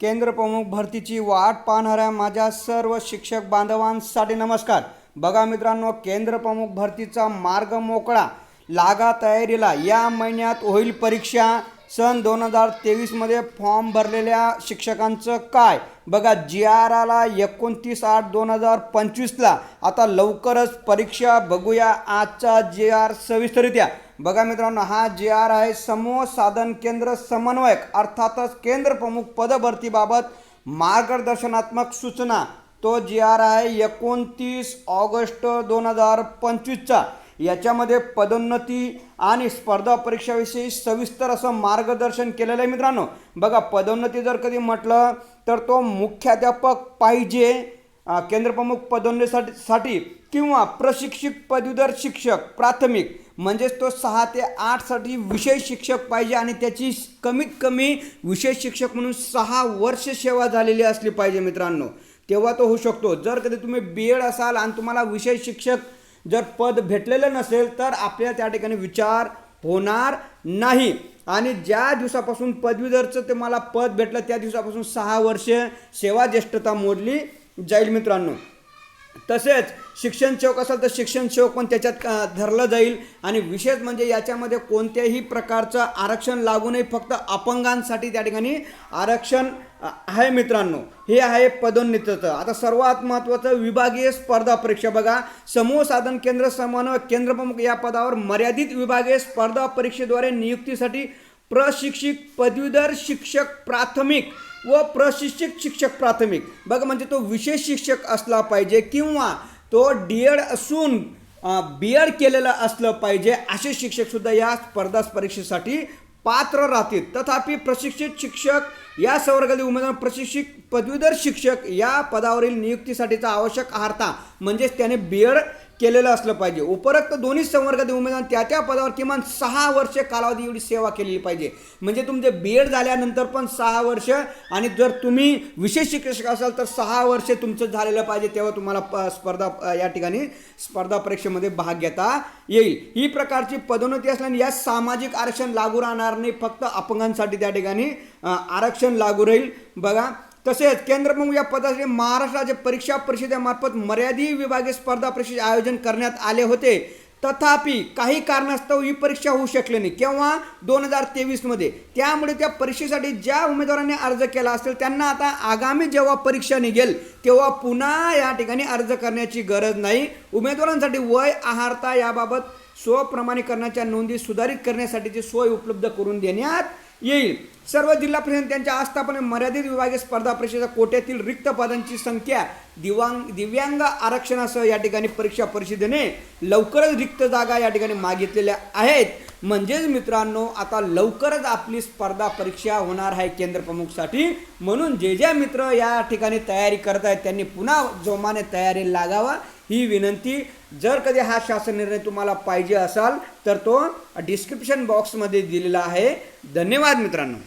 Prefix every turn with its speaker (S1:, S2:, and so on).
S1: केंद्र प्रमुख भरतीची वाट पाहणाऱ्या माझ्या सर्व शिक्षक बांधवांसाठी नमस्कार. बघा मित्रांनो केंद्र प्रमुख भरतीचा मार्ग मोकळा. लागा तयारीला. या महिन्यात होईल परीक्षा. सन दोन हजार तेवीसमध्ये फॉर्म भरलेल्या शिक्षकांचं काय? बघा जी आर आला एकोणतीस आठ दोन हजार पंचवीसला. आता लवकरच परीक्षा बघूया. आजचा जी आर सविस्तरित्या बघा मित्रांनो हा जी आर आहे समूह साधन केंद्र समन्वयक अर्थातच केंद्र प्रमुख पदभरतीबाबत मार्गदर्शनात्मक सूचना. तो जी आर आहे एकोणतीस ऑगस्ट दोन हजार पंचवीसचा. याच्यामध्ये पदोन्नती आणि स्पर्धा परीक्षाविषयी सविस्तर असं मार्गदर्शन केलेलं आहे मित्रांनो. बघा पदोन्नती जर कधी म्हटलं तर तो मुख्याध्यापक पाहिजे केंद्रप्रमुख पदोन्नतीसाठी साठी किंवा प्रशिक्षित पदवीधर शिक्षक प्राथमिक म्हणजेच तो सहा ते आठसाठी विषय शिक्षक पाहिजे आणि त्याची कमीत कमी विषय शिक्षक म्हणून सहा वर्ष सेवा झालेली असली पाहिजे मित्रांनो. तेव्हा तो होऊ शकतो. जर कधी तुम्ही बी एड असाल आणि तुम्हाला विषय शिक्षक जर पद भेटलेलं नसेल तर आपल्याला त्या ठिकाणी विचार होणार नाही. आणि ज्या दिवसापासून पदवीधरचं ते मला पद भेटलं त्या दिवसापासून सहा वर्ष सेवा ज्येष्ठता मोडली जाईल मित्रांनो. तसेच शिक्षण चौक असेल तर शिक्षण सेवक पण त्याच्यात धरलं जाईल. आणि विशेष म्हणजे याच्यामध्ये कोणत्याही प्रकारचं आरक्षण लागू नये फक्त अपंगांसाठी त्या ठिकाणी आरक्षण आहे मित्रांनो. हे आहे पदोन्नतीचं. आता सर्वात महत्त्वाचं विभागीय स्पर्धा परीक्षा बघा. समूह साधन केंद्र समन्वय केंद्र प्रमुख या पदावर मर्यादित विभागीय स्पर्धा परीक्षेद्वारे नियुक्तीसाठी प्रशिक्षित पदवीधर शिक्षक प्राथमिक व प्रशिक्षित शिक्षक प्राथमिक. बघा म्हणजे तो विशेष शिक्षक असला पाहिजे किंवा तो डी एड असून बी एड केलेलं असलं पाहिजे असे शिक्षकसुद्धा या स्पर्धा परीक्षेसाठी पात्र राहतील. तथापि प्रशिक्षित शिक्षक या संवर्गातील उमेदवार प्रशिक्षित पदवीधर शिक्षक या पदावरील नियुक्तीसाठीचा आवश्यक अर्हता म्हणजेच त्याने बी एड केलेलं असलं पाहिजे. उपरोक्त दोन्ही संवर्गातील उमेदवार त्या त्या पदावर किमान सहा वर्ष कालावधी एवढी सेवा केलेली पाहिजे. म्हणजे तुमचे बी एड झाल्यानंतर पण सहा वर्ष आणि जर तुम्ही विशेष शिक्षक असाल तर सहा वर्ष तुमचं झालेलं पाहिजे तेव्हा तुम्हाला प स्पर्धा या ठिकाणी स्पर्धा परीक्षेमध्ये भाग घेता येईल. ही प्रकारची पदोन्नती असल्याने या सामाजिक आरक्षण लागू राहणार नाही. फक्त अपंगांसाठी त्या ठिकाणी आरक्षण आरक्षण लागू राहील. बघा तसेच केंद्र प्रमुख या पदासाठी महाराष्ट्र राज्य परीक्षा परिषदेमार्फत मर्यादित विभागीय स्पर्धा परीक्षेचे आयोजन करण्यात आले होते. तथापि काही कारणास्तव ही परीक्षा होऊ शकली नाही. केव्हा? दोन हजार तेवीसमध्ये. त्यामुळे त्या परीक्षेसाठी ज्या उमेदवारांनी अर्ज केला असेल त्यांना आता आगामी जेव्हा परीक्षा निघेल तेव्हा पुन्हा या ठिकाणी अर्ज करण्याची गरज नाही. उमेदवारांसाठी वय आहारता याबाबत स्वप्रमाणीकरणाच्या नोंदी सुधारित करण्यासाठीची सोय उपलब्ध करून देण्यात येईल. सर्व जिल्हा परिषद त्यांच्या आस्थापने मर्यादित विभागीय स्पर्धा परीक्षेच्या कोट्यातील रिक्त पदांची संख्या दिवांग दिव्यांग आरक्षणासह या ठिकाणी परीक्षा परिषदेने लवकरच रिक्त जागा या ठिकाणी मागितलेल्या आहेत. म्हणजेच मित्रांनो आता लवकरच आपली स्पर्धा परीक्षा होणार आहे केंद्रप्रमुखसाठी. म्हणून जे जे मित्र या ठिकाणी तयारी करत आहेत त्यांनी पुन्हा जोमाने तयारी लागावा. ही विनंती जर कधी हा शासन निर्णय तुम्हाला पाहिजे असाल तर तो डिस्क्रिप्शन बॉक्समध्ये दिलेला आहे. धन्यवाद मित्रांनो.